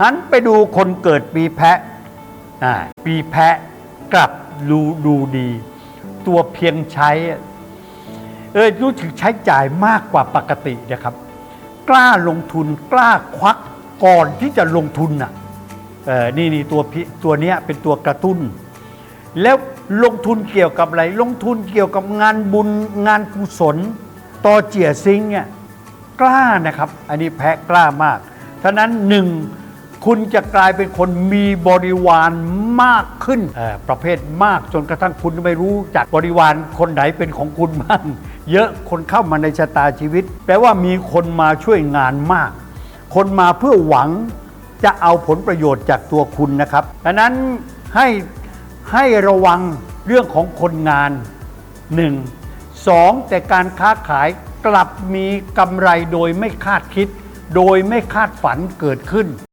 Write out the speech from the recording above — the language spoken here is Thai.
หันไปดูคนเกิดปีแพะปีแพะกลับดูดูดี ตัวเพียงใช้เออรู้สึกใช้จ่ายมากกว่าปกตินะครับ กล้าลงทุนกล้าควักก่อนที่จะลงทุนน่ะเออนี่นี่ตัวตัวเนี้ยเป็นตัวกระตุ้น แล้วลงทุนเกี่ยวกับอะไร ลงทุนเกี่ยวกับงานบุญงานกุศลต่อเจียซิงเนี่ยกล้านะครับ อันนี้แพ้กล้ามากฉะนั้นหนึ่ง คุณจะกลายเป็นคนมีบริวารมากขึ้นเอ่อประเภทมากจนกระทั่งคุณไม่รู้จักบริวารคนไหนเป็นของคุณบ้างเยอะคนเข้ามาในชะตาชีวิต แปลว่ามีคนมาช่วยงานมาก คนมาเพื่อหวังจะเอาผลประโยชน์จากตัวคุณนะครับดังนั้นให้ให้ระวังเรื่องของคนงานหนึ่งสองแต่การค้าขายกลับมีกำไรโดยไม่คาดคิด โดยไม่คาดฝันเกิดขึ้น